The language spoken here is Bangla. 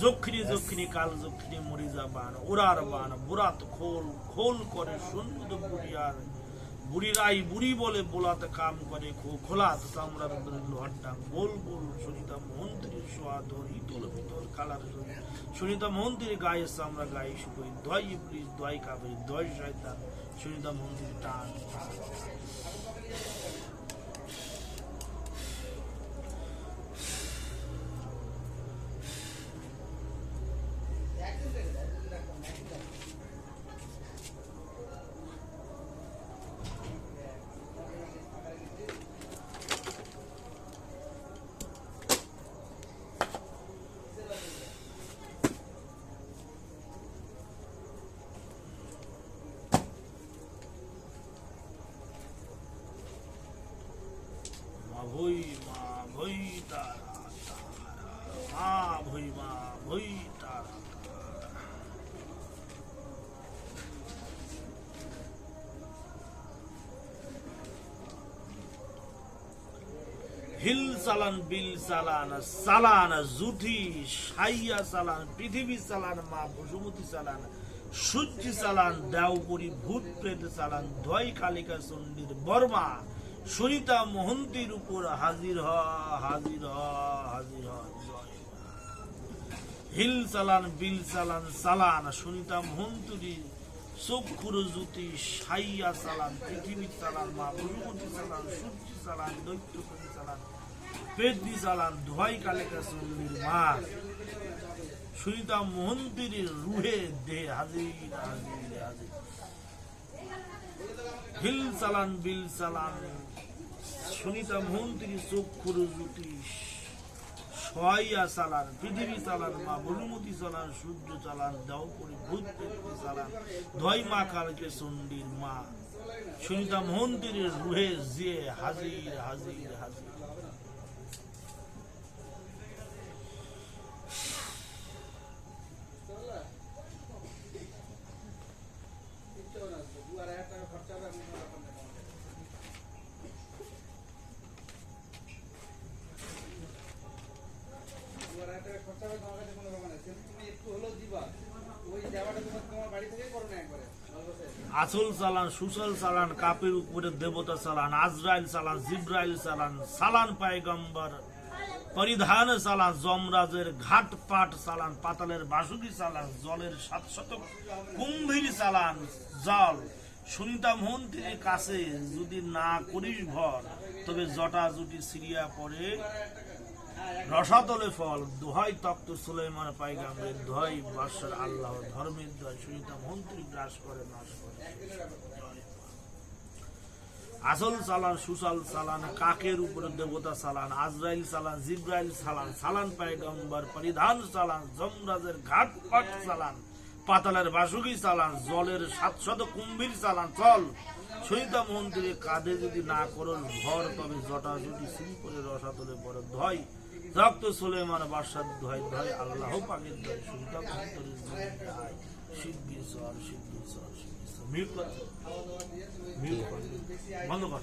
যক্ষিণী যক্ষিণী কাল যক্ষিণী মরিজা বান ওরার বান বুরাত খোল খোল করে সন্ন্যদ বুড়িয়ার বুড়িরাই বুড়ি বলে বোলাতে কাম করে খো- খোলাত চামড়ার লোহার ডাং বল বল সুনিতা মন্ত্রীর সোয়াদর ইতল ভিতর কালার। সুনিতা মন্ত্রীর গায়ে চামড়া গায়ে শুকোই দয় ইবলিশ দয় কাবেরি দয় শয়তান, সুনিতা মন্ত্রীর টান টান। ভই তারা মা তারা তারা। হিল চালান, বিল চালান চালান, জুঠি, সাইয়া চালান, পৃথিবী চালান, মা বসুমতী চালান, সূর্য চালান, দেওপুরি, ভূত প্রেত চালান ধয় কালিকা চণ্ডীর বর্মা সুনিতা মোহন্তির উপর হাজির হ হাজির হ হাজির হ হিল চালান, বিল চালান চালান। সুনিতা মোহন্তুরি চক্ষুর জ্যোতি, সাইয়া চালান, পৃথিবী চালান, মা বসুমতী চালান, সূর্য চালান দৈত্যপতি চালান পেদনি চালান, ধোয়াই কালেকা চন্ডির মা সুনিতা মোহন্তির রুহে দে হাজির হাজির হাজির। হিল চালান বিল চালান চক্ষুর চালান, পৃথিবী চালান, মা বনুমতি চালান, সূর্য চালান দেওপরি ভূত পেত্তি চালান। ধয় মা কালকে চণ্ডীর মা। সুনিতা মন্দিরের রুহে যে হাজির হাজির হাজির। আচল চালান সুসল চালান, কাপের উপরে দেবতা চালান, আজরাইল চালান, জিব্রাইল চালান সালান পায়গম্বর, পরিধান চালান, যমরাজের ঘাট পাট চালান, পাতালের বাসুকি চালান, জলের সাত শতক কুম্ভীর চালান, জল। সুনিতা মন্ত্রীর কাছে, যদি না করিস ভর তবে জটা জুটি সিরিয়া পরে রসাতলে ফল, দোহাই তক্ত সুলাইমান পাইগামের দোহাই বাদশার আল্লাহ, ধর্মের দয় সুনিতা মন্ত্রী গ্রাস করে নাশ করে আসল চালান সুসাল চালান কাকের উপরে দেবতা চালান আজরাইল চালান জিব্রাইল চালান সালান পায়গম্বর পরিধান চালান যমরাজের ঘাট পাট চালান পাতালের বাসুকি চালান, জলের সাতশত কুম্ভীর চালান, চল। সহিতা মন্দিরে কাঁধে যদি না করো ঘর তবে জটা যদি সিঁড়ি করে রসাতলে বড় ধয়। রক্ত সোলেমান বাসার ধয় ধয়, আল্লাহ পাকের ধয় সহিতা মন্দিরের জয় সিদ্ধেশ্বর সিদ্ধেশ্বর সিদ্ধেশ্বর মিউট কর মিউট কর। বন্ধ কর।